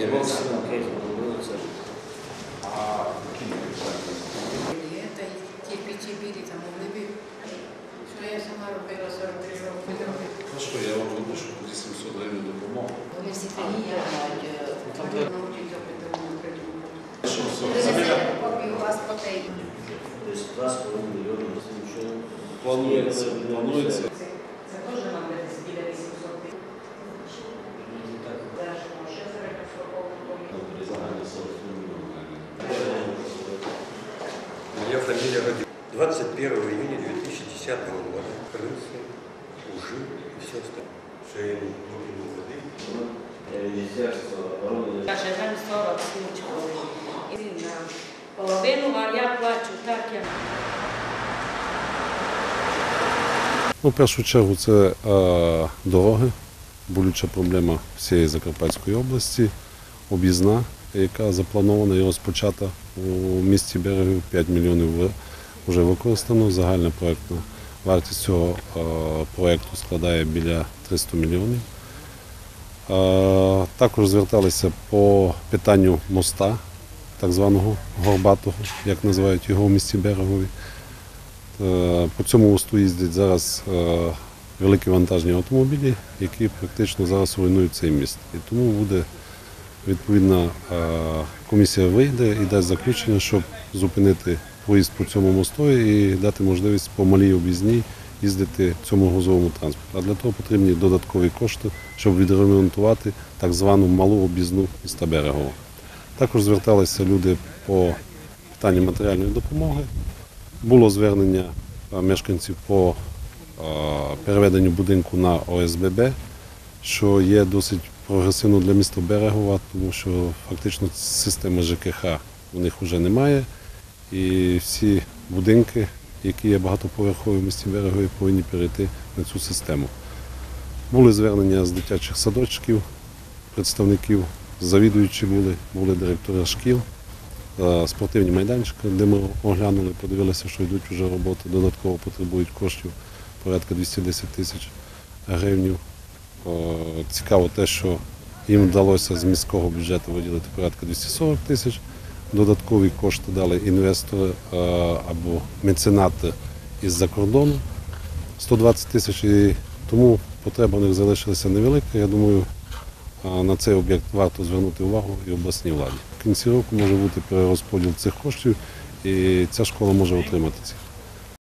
І максимум кейс це І це ті пічі там вони б, що я сама робила 43 роки. Ну що, я вам напишу тоді 700 гривень допомогу. Вони всі такі їдять, Там вони де- научаться придумати придумати. Що, все, Це Саміля, копії у вас потей. десь 2,5 мільйони, що планується, планується. Моя фамилия Радик. 21 июня 2010 года крысы, ужи и все остальное. Шею выпил воды. Міністерство оборони Каже, він 40 случаїв. І він на половину, а я плачу так, як Ну, в першу чергу це е, дороги, болюча проблема всієї Закарпатської області, об'їзна, яка запланована і розпочата у місті Берегів 5 мільйонів вже використано. Загальна проєктна вартість цього проєкту складає біля 300 мільйонів. Також зверталися по питанню моста, так званого Горбатого, як називають його в місті Берегові. По цьому мосту їздять зараз великі вантажні автомобілі, які практично зараз руйнують цей міст. І тому буде відповідна е, комісія вийде і дасть заключення, щоб зупинити проїзд по цьому мосту і дати можливість по малій об'їзній їздити цьому грузовому транспорту. А для того потрібні додаткові кошти, щоб відремонтувати так звану малу об'їзну міста Берегово. Також зверталися люди по питанню матеріальної допомоги. Було звернення е, мешканців по е, переведенню будинку на ОСББ, що є досить прогресивно для міста Берегова, тому що фактично системи ЖКХ у них вже немає. І всі будинки, які є багатоповерхові в місті Берегові, повинні перейти на цю систему. Були звернення з дитячих садочків, представників, завідуючі були, були директори шкіл е, спортивні майданчики, де ми оглянули, подивилися, що йдуть вже роботи, додатково потребують коштів порядка 210 тисяч гривень. Цікаво те, що їм вдалося з міського бюджету виділити порядка 240 тисяч. Додаткові кошти дали інвестори е, або меценати із-за кордону 120 тисяч. І тому потреба в них залишилася невелика. Я думаю, На цей об'єкт варто звернути увагу і обласній владі. В кінці року може бути перерозподіл цих коштів, і ця школа може отримати ці